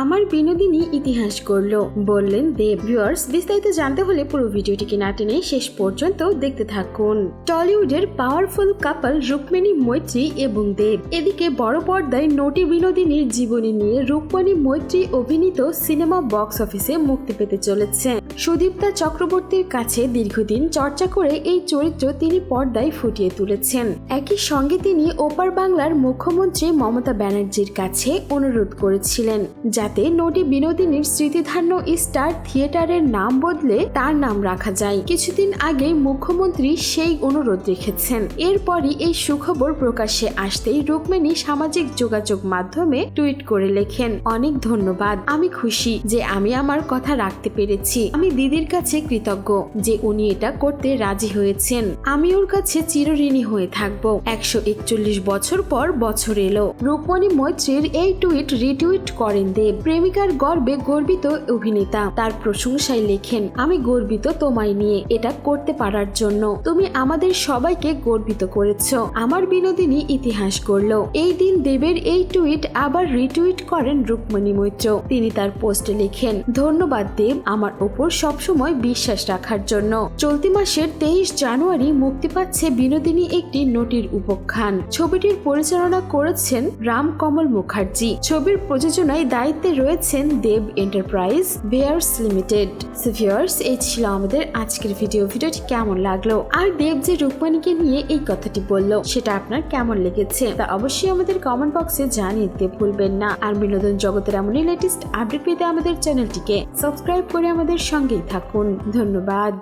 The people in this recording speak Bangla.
আমার বিনোদিনী ইতিহাস করল। বললেন, দেব ভিউয়ার্স বিস্তারিত জানতে হলে পুরো ভিডিওটিকে না টেনে শেষ পর্যন্ত দেখতে থাকুন। টলিউডের পাওয়ারফুল কাপল রুক্মিণী মৈত্রী এবং দেব। এদিকে বড় পর্দায় নটি বিনোদিনীর জীবনী নিয়ে রুক্মিণী মৈত্রী অভিনীত সিনেমা বক্স অফিসে মুক্তি পেতে চলেছে সুদীপ্তা চক্রবর্তীর কাছে দীর্ঘদিন চর্চা করে এই চরিত্র তিনি পর্দায় ফুটিয়ে তুলেছেন। একই সঙ্গে তিনি ওপার বাংলার মুখ্যমন্ত্রী মমতা ব্যানার্জির কাছে অনুরোধ করেছিলেন, যাতে নটি বিনোদিনীর স্মৃতিধান্য স্টার থিয়েটারের নাম বদলে তার নাম রাখা যায়। কিছুদিন আগে মুখ্যমন্ত্রী সেই অনুরোধ রেখেছেন। এরপরই এই সুখবর প্রকাশ্যে আসতেই রুক্মিণী সামাজিক যোগাযোগ মাধ্যমে টুইট করে লেখেন, অনেক ধন্যবাদ, আমি খুশি যে আমি আমার কথা রাখতে পেরেছি। আমি দিদির কাছে কৃতজ্ঞ যে উনি এটা করতে রাজি হয়েছেন। আমি ওর কাছে চিরঋণী হয়ে থাকব। একশো একচল্লিশ বছর পর বছর এলো। রুক্মণী মৈত্রীর এই টুইট রিটুইট করেন দেব। প্রেমিকার গর্বে গর্বিত অভিনেতা। তার প্রশংসায় লেখেন, আমি গর্বিত তোমায় নিয়ে এটা করতে পারার জন্য। তুমি আমাদের সবাইকে গর্বিত করেছ। আমার বিনোদিনী ইতিহাস করল। এই দিন দেবের এই টুইট আবার রিটুইট করেন রুক্মণী মৈত্র। তিনি তার পোস্টে লেখেন, ধন্যবাদ দেব আমার ওপর সবসময় বিশ্বাস রাখার জন্য। চলতি মাসের তেইশ জানুয়ারি মুক্তি পাচ্ছে বিনোদিনী একটি নটির উপখ্যান। ছবিটির পরিচালনা করেছেন রাম কমল মুখার্জি। ছবির প্রযোজনায় দায়িত্বে রয়েছেন দেব এন্টারপ্রাইজ ভেয়ার্স লিমিটেড। ভিউয়ার্স এই ছিল আমাদের আজকের ভিডিও ভিডিওটি কেমন লাগল? আর দেব যে রূপমানীকে নিয়ে এই কথাটি বলল, সেটা আপনার কেমন লেগেছে? তা অবশ্যই আমাদের কমেন্ট বক্সে জানিয়ে দিতে ভুলবেন না। আর বিনোদন জগতের এমনই লেটেস্ট আপডেট পেতে আমাদের চ্যানেলটিকে সাবস্ক্রাইব করে আমাদের সঙ্গেই থাকুন। ধন্যবাদ।